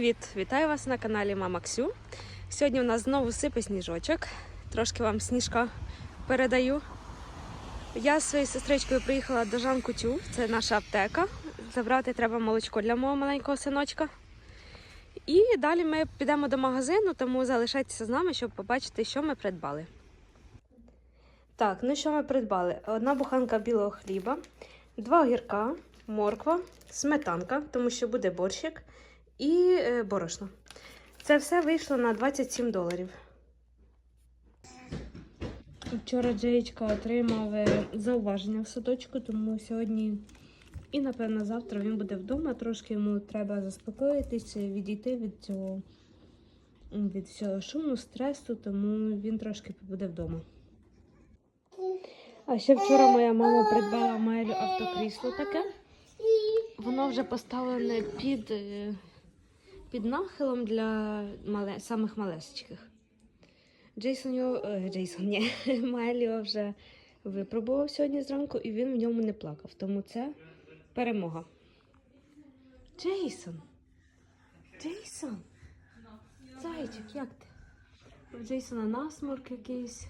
Привіт! Вітаю вас на каналі Мама Ксю. Сьогодні у нас знову сипе сніжочок. Трошки вам сніжка передаю. Я зі своєю сестричкою приїхала до Жан Кутю, це наша аптека. Забрати треба молочко для мого маленького синочка. І далі ми підемо до магазину, тому залишайтеся з нами, щоб побачити, що ми придбали. Так, ну що ми придбали? Одна буханка білого хліба, два огірка, морква, сметанка, тому що буде борщик, і е, борошно. Це все вийшло на 27 доларів. Вчора Джеєчка отримав е, зауваження в садочку, тому сьогодні і, напевно, завтра він буде вдома. Трошки йому треба заспокоїтися, відійти від цього від всього шуму, стресу, тому він трошки побуде вдома. А ще вчора моя мама придбала Майлю автокрісло таке. Воно вже поставлене під, е, під нахилом для мале, самих малесеньких. Джейсон його, е, Джейсон, ні, Майль його вже випробував сьогодні зранку і він в ньому не плакав. Тому це перемога. Джейсон! Джейсон! Зайчик, як ти? У Джейсона насморк якийсь.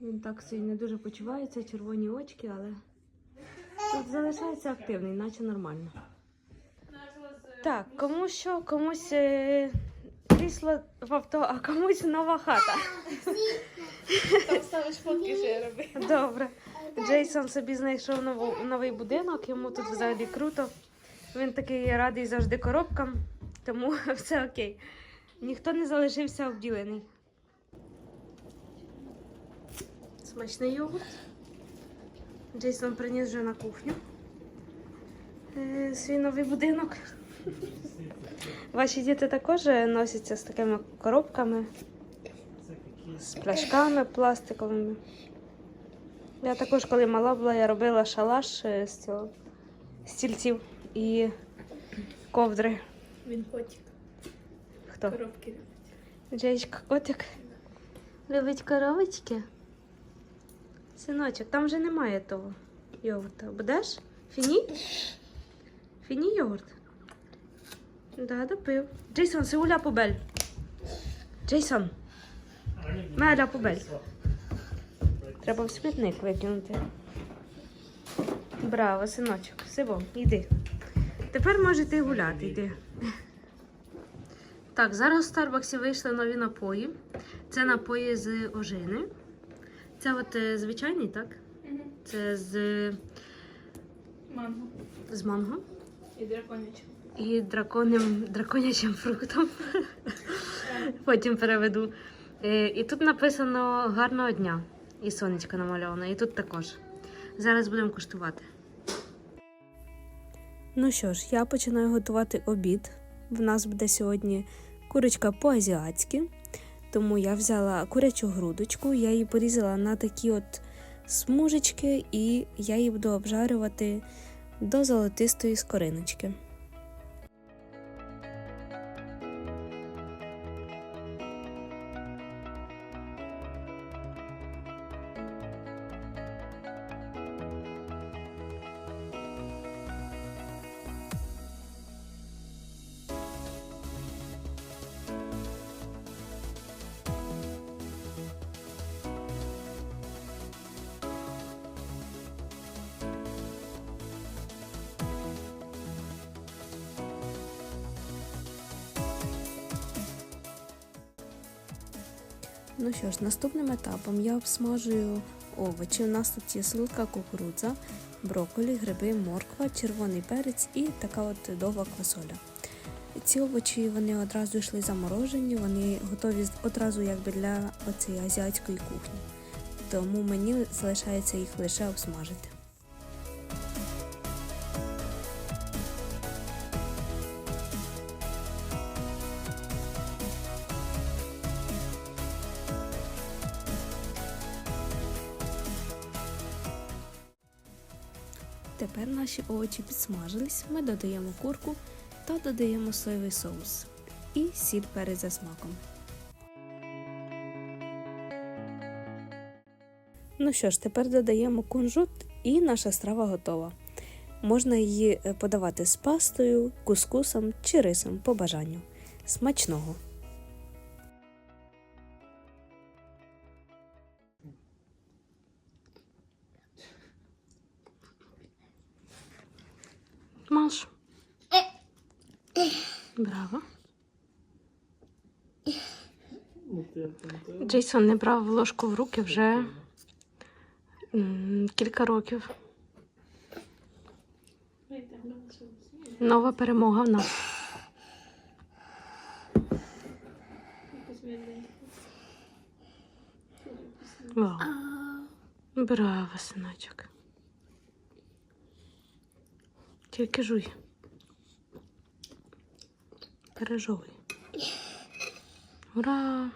Він так сильно не дуже почувається, червоні очки, але тут залишається активний, наче нормально. Так, кому що, комусь е, крісло в авто, а комусь нова хата. Там ставиш фотки, що я роблю. Добре. Джейсон собі знайшов нову, новий будинок, йому тут взагалі круто. Він такий радий завжди коробкам, тому все окей. Ніхто не залишився обділений. Смачний йогурт. Джейсон приніс вже на кухню е, свій новий будинок. Ваші діти також носяться з такими коробками, з пляшками пластиковими. Я також, коли мала була, я робила шалаш е, з цього стільців і ковдри. Він котик. Хто? Коробки. любить. Джеєчка котик. Любить коровочки. Синочок, там вже немає того йогурта. Будеш? Фіні? Фіні йогурт? Да, допив. Джейсон, Сеуля побель. Джейсон. Меля побель. Треба в смітник викинути. Браво, синочок. Сиво, йди. Тепер можете гуляти, йди. Так, зараз у Старбаксі вийшли нові напої. Це напої з ожини. Це от е, звичайний, так? Це з, Манго. з манго І драконяче. І драконним, драконячим фруктом. Потім переведу. Е, І тут написано гарного дня. І сонечко намальовано. І тут також. Зараз будемо куштувати. Ну що ж, я починаю готувати обід. В нас буде сьогодні курочка по-азіатськи. Тому я взяла курячу грудочку, я її порізала на такі от смужечки, і я її буду обжарювати до золотистої скориночки. Ну що ж, наступним етапом я обсмажую овочі. У нас тут є солодка кукурудза, брокколі, гриби, морква, червоний перець і така от довга квасоля. Ці овочі вони одразу йшли заморожені, вони готові одразу якби для оцієї азіатської кухні. Тому мені залишається їх лише обсмажити. Наші овочі підсмажились, ми додаємо курку та додаємо соєвий соус і сіль перець за смаком. Ну що ж, тепер додаємо кунжут і наша страва готова. Можна її е, подавати з пастою, кускусом чи рисом по бажанню. Смачного! Маш. Браво. Джейсон не брав ложку в руки вже кілька років. Нова перемога в нас. Браво, синочок. Тільки жуй. Пережовуй. Ура!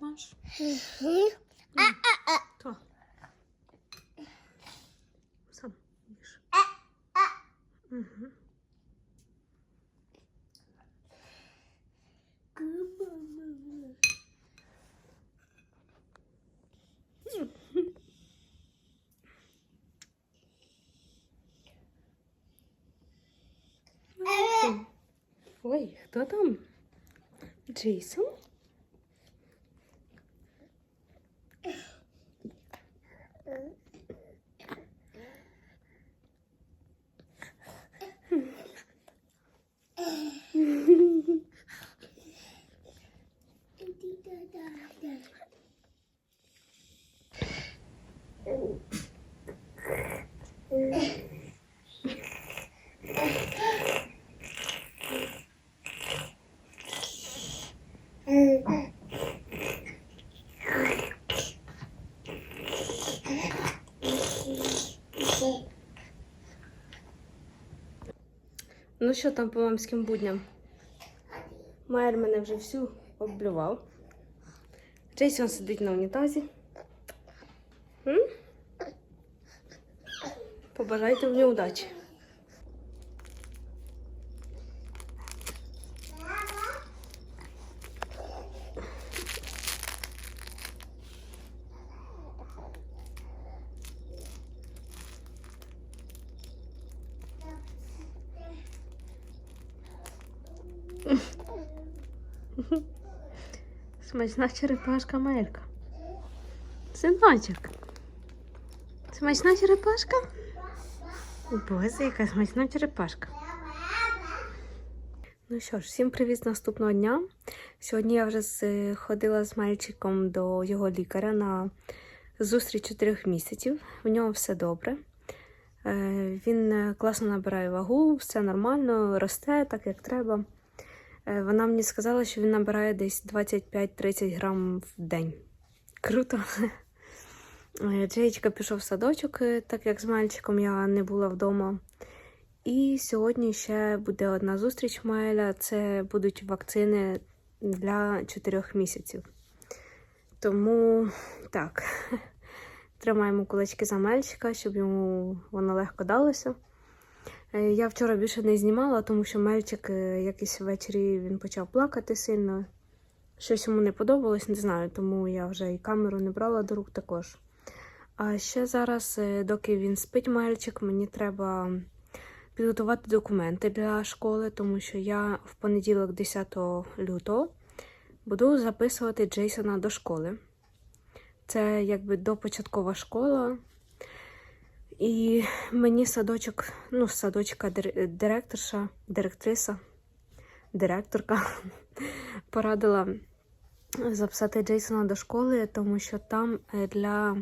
Маш. То. Сам їж. Угу. Ой, хто там? Джейсон? Ну що там по мамським будням? Майер мене вже всю облював. Джейсон сидить на унітазі. М? Побажайте мені удачі. Смачна черепашка Мелька. Синочок. Смачна черепашка? Боже, яка смачна черепашка. Ну що ж, всім привіт наступного дня. Сьогодні я вже ходила з мальчиком до його лікаря на зустріч 4 місяців. В нього все добре. Е, Він е, класно набирає вагу, все нормально, росте так, як треба. Е, Вона мені сказала, що він набирає десь 25-30 грам в день. Круто. Е, Джеєчка пішов в садочок, е, так як з мальчиком я не була вдома. І сьогодні ще буде одна зустріч Майля. Це будуть вакцини для 4 місяців. Тому так, тримаємо кулачки за мальчика, щоб йому воно легко далося. Е, Я вчора більше не знімала, тому що мальчик е, якийсь ввечері він почав плакати сильно. Щось йому не подобалось, не знаю, тому я вже і камеру не брала до рук також. А ще зараз, е, доки він спить, мальчик, мені треба підготувати документи для школи, тому що я в понеділок, 10 лютого, буду записувати Джейсона до школи. Це якби допочаткова школа. І мені садочок, ну, садочка директорша, директриса, директорка порадила записати Джейсона до школи, тому що там е, для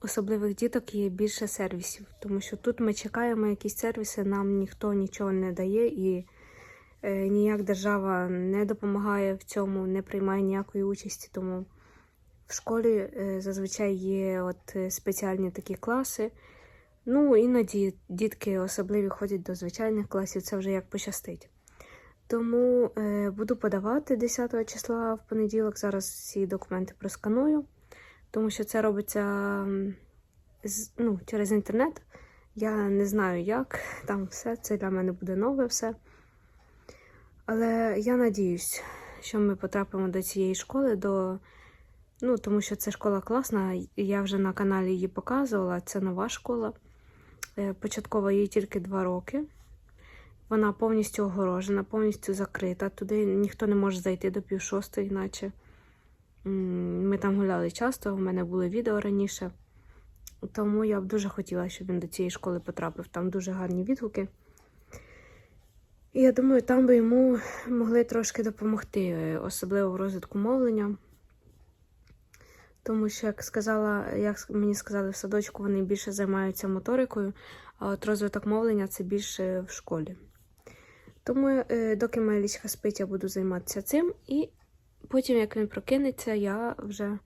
особливих діток є більше сервісів. Тому що тут ми чекаємо якісь сервіси, нам ніхто нічого не дає і е, ніяк держава не допомагає в цьому, не приймає ніякої участі. Тому в школі е, зазвичай є от спеціальні такі класи Ну, іноді дітки особливі ходять до звичайних класів, це вже як пощастить. Тому е, буду подавати 10 числа в понеділок. Зараз всі документи просканую, тому що це робиться ну, через інтернет. Я не знаю, як там все. Це для мене буде нове все. Але я надіюсь, що ми потрапимо до цієї школи, до... ну, тому що це школа класна. Я вже на каналі її показувала. Це нова школа. Е, Початково їй тільки два роки. Вона повністю огорожена, повністю закрита. Туди ніхто не може зайти до пів шостої, іначе. Ми там гуляли часто, у мене були відео раніше. Тому я б дуже хотіла, щоб він до цієї школи потрапив. Там дуже гарні відгуки. І я думаю, там би йому могли трошки допомогти, е, особливо в розвитку мовлення. Тому що, як сказала, як мені сказали в садочку, вони більше займаються моторикою, а от розвиток мовлення це більше в школі. Тому, е, доки моя лічка спить, я буду займатися цим, і потім, як він прокинеться, я вже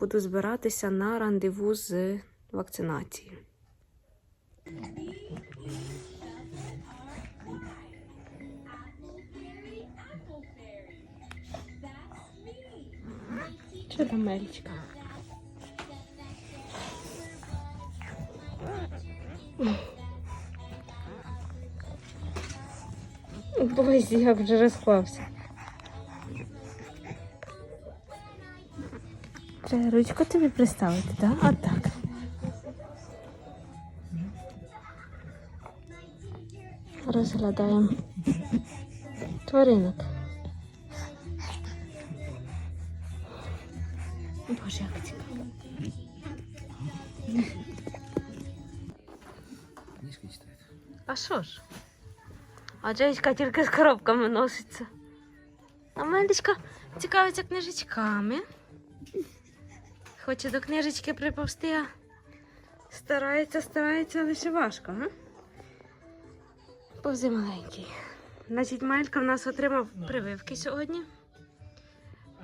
буду збиратися на рандеву з вакцинацією. Що там, Мелічка? Боже, як вже розклався. Треба ручку тобі приставити, так? Да? Отак. Розглядаємо тваринок. А що ж? А Джеська тільки з коробками носиться. А Мелічка цікавиться книжечками. Хоче до книжечки приповзти, а старається, старається, лише важко, а? Повзи маленький. Значить, Мелька в нас отримав прививки сьогодні.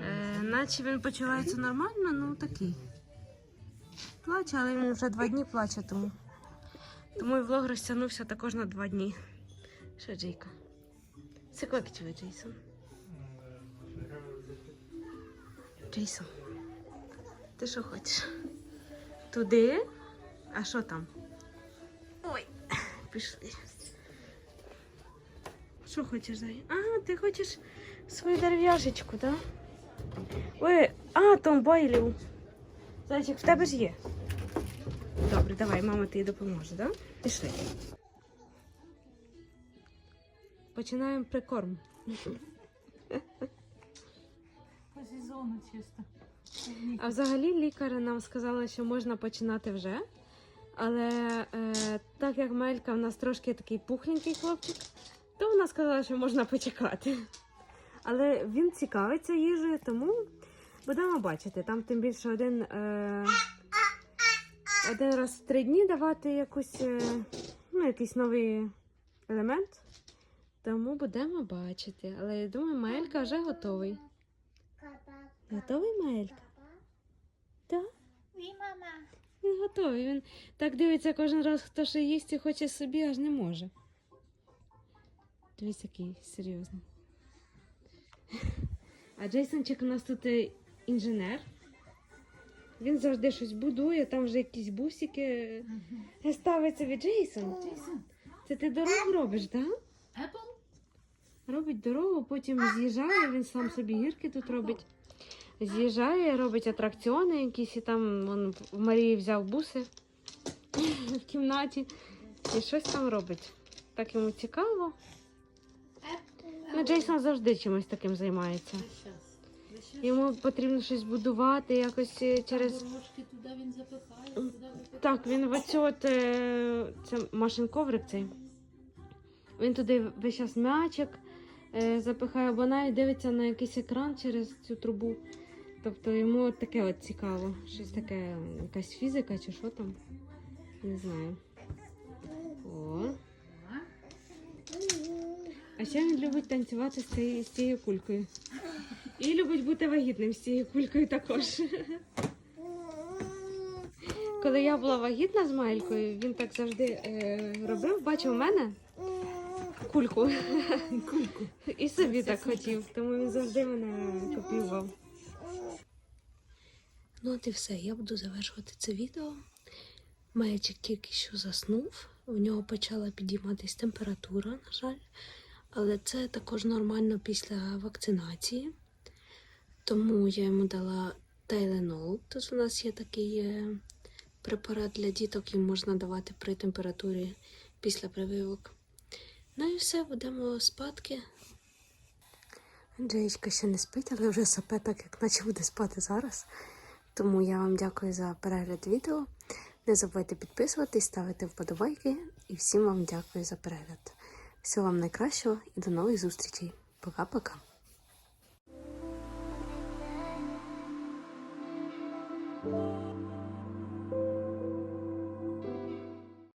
Е, наче він почувається нормально, ну такий. Плаче, але він вже два дні плаче, тому. Тому і влог розтягнувся також на два дні. Що, Джейко? Це тебе, Джейсон? Джейсон. Ти що хочеш? Туди? А що там? Ой, пішли. Що хочеш, Зай? А, ти хочеш свою дерев'яшечку, так? Ой, а, Том Бойлів. Зайчик, в тебе ж є. Добре, давай, мама тобі допоможе, так? Да? Пішли. Починаємо прикорм. По сезону чисто. А взагалі лікар нам сказала, що можна починати вже. Але е, так як Мелька в нас трошки такий пухленький хлопчик, то вона сказала, що можна почекати. Але він цікавиться їжею, тому будемо бачити. Там тим більше один, е, один раз в три дні давати якусь, е, ну, якийсь новий елемент. Тому будемо бачити. Але я думаю, Маелька вже готовий. Готовий Маелька? Так? Він готовий. Він так дивиться кожен раз, хто що їсть і хоче собі, аж не може. Дивись, який серйозний. А Джейсончик у нас тут е, інженер. Він завжди щось будує, там вже якісь бусики ставиться від Джейсон. Це ти дорогу робиш, так? Робить дорогу, потім з'їжджає, він сам собі гірки тут робить. З'їжджає, робить атракціони якісь, і там вон, в Марії взяв буси в кімнаті і щось там робить. Так йому цікаво. Ну, Джейсон завжди чимось таким займається. Йому потрібно щось будувати, якось е, через. Туди він запихає, туди. Так, він в оцю от е, це машин коврик цей. Він туди весь час м'ячик е, запихає, або навіть дивиться на якийсь екран через цю трубу. Тобто йому от таке от цікаво. Щось таке, якась фізика чи що там. Не знаю. О. А ще він любить танцювати з цією, з цією кулькою. І любить бути вагітним з цією кулькою також. коли я була вагітна з Майлькою, він так завжди е, робив, бачив мене кульку. Кульку. І собі так хотів, тому він завжди мене копіював. Ну от і все, я буду завершувати це відео. Маячик тільки що заснув, у нього почала підійматись температура, на жаль. Але це також нормально після вакцинації. Тому я йому дала Тайленол. Тож у нас є такий е, препарат для діток, їм можна давати при температурі після прививок. Ну і все, будемо спадки. Джеєчка ще не спить, але вже сапе так, як наче буде спати зараз. Тому я вам дякую за перегляд відео. Не забувайте підписуватись, ставити вподобайки. І всім вам дякую за перегляд. Всього вам найкращого і до нових зустрічей. Пока-пока.